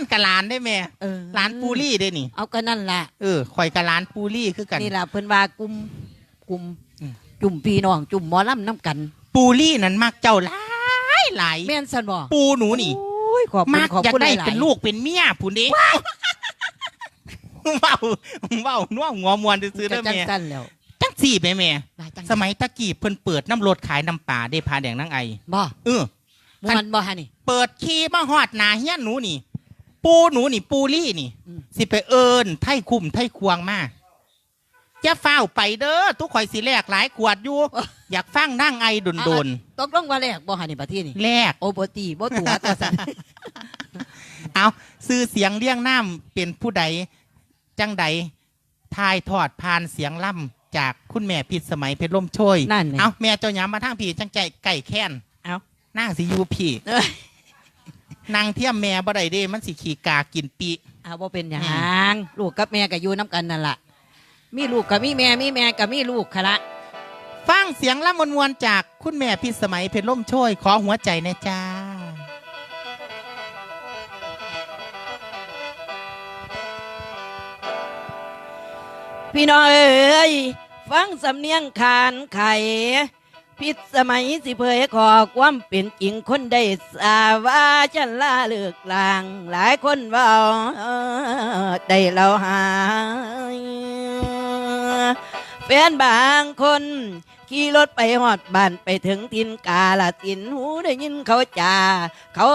นกับหลานได้แม่เออหลานปูรี่ได้นี่ เอาก็นั่นล่ะเออข่อยกับหลานปูรี่คือกัน นี่ล่ะเพิ่นว่ากลุ่มกลุ่มอืม จุ่มพี่น้องจุ่มหมอลำน้ำกันปูรี่นั้นมักเจ้าหลายหลายแม่นสันบ่ปูหนูนี่ โอ้ยขอบคุณมักขอบอยากคุณได้หลายๆเป็นลูกเป็นเมียผู้นี้เว้าเว้าน่วงงัวมวนซื้อๆจะเด้อจังแม่สั้นแล้วจังสี่ไปแม่ ว่าจังสมัยตะกี้เพิ่นเปิดน้ำรถขายน้ำปลาได้พาแดงนางไอบ่เออ ม่วนบ่ฮะนี่ เปิดขี่มาฮอดหนาเฮียนหนูนี่ ปูหนูนี่ปูรี่นี่อืมสิไปเอิญไทยคุ้มไทยควงมาจะเฝ้าวไปเด้อทุกข่อยสิแลกหลายขวดอยู่ อยากฟังนั่งไอโดนตกลงว่าแรกบ่ฮะนี่บัดทีนี่ๆแลกโอบ่ตีบ่ตัวตัวสั่นเอาซื้อเสียงเลี้ยงน้ำเป็นผู้ใด จังใดทายทอดผ่านเสียงล่ำจากคุณแม่พิษสมัยเพชรล่มโชยนั่นไงเอาแม่เจ้าหยามมาทางพี่จังใจไก่แค้นเอานั่งสิอยูพี่เอ้ย นางเทียมแม่บ่ได้เด้มันสิขี่กากินปีเอาบ่เป็นหยัอืงลูกกับแม่ก็อยู่น้ำกันนั่นล่ะมีลูกกับมีแม่มีแม่กับมีลูกค่ะละฟังเสียงล่ำมวนๆจากคุณแม่พิษสมัยเพชรล่มโชยขอหัวใจนะจ้าพี่น้องเอ้ยฟังสำเนียงขานไข่ พิษสมัยสิเผยขอความเป็นจริงคนได้สาว่าฉันลาเลือกลาง หลายคนเว่าได้เราหายแฟนบางคนขี่รถไปหอดบ้านไปถึงทินกาลตินหูได้ยินเขาจ่าเขา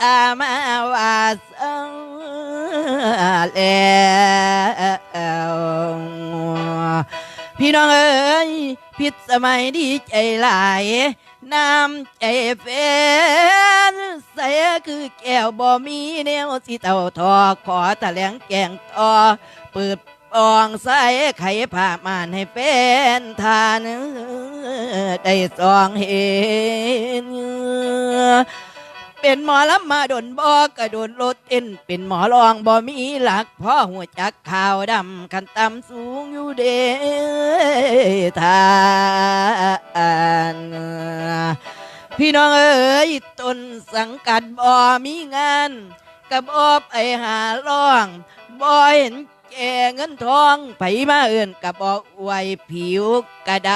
สามาว่าเศร้าแล้วพี่น้องเอ้ย ผิดสมัยดีใจหลายน้ำใจแฟนใส่คือแก้วบ่มีแนวสิเต่าทอขอตะแหลงแกงต่อเปิดปองใสไข่ผ่ามานให้แฟนทานได้สองเห็น เป็นหมอลำมาดนบอกกระโดดรถเต้นเป็นหมอรองบ่มีหลักพ่อหัวจักขาวดำขันต่ำสูงอยู่เดทานพี่น้องเอ๋ยต้นสังกัดบ่มีงานกับอบไอหาร้องบ่เห็นแก่เงินทองไผมาเอื่นกับบ่อวยผิวกระด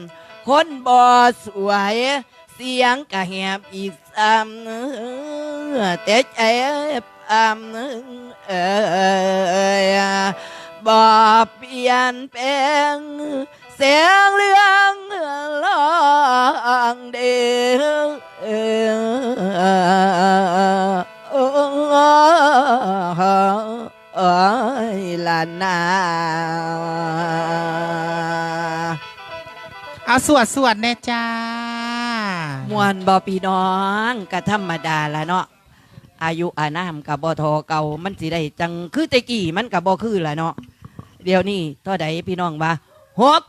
ำคนบ่สวย สียงกะแหบอีกซ้ำแต่ใจอ้ำเอยบ่เปลี่ยนแปลงเสียงเรื่องร้องเดียวเอ้ยละนาเอาสวดสวดแน่จ้า มวนบอปีน้องก็ธรรมดาละเนาะอายุอานามกับบอทอเก่ามันสิได้จังคือแตะกี้มันกับบอคือละเนาะเดี๋ยวนี้เท่าใดพี่น้องว่าหก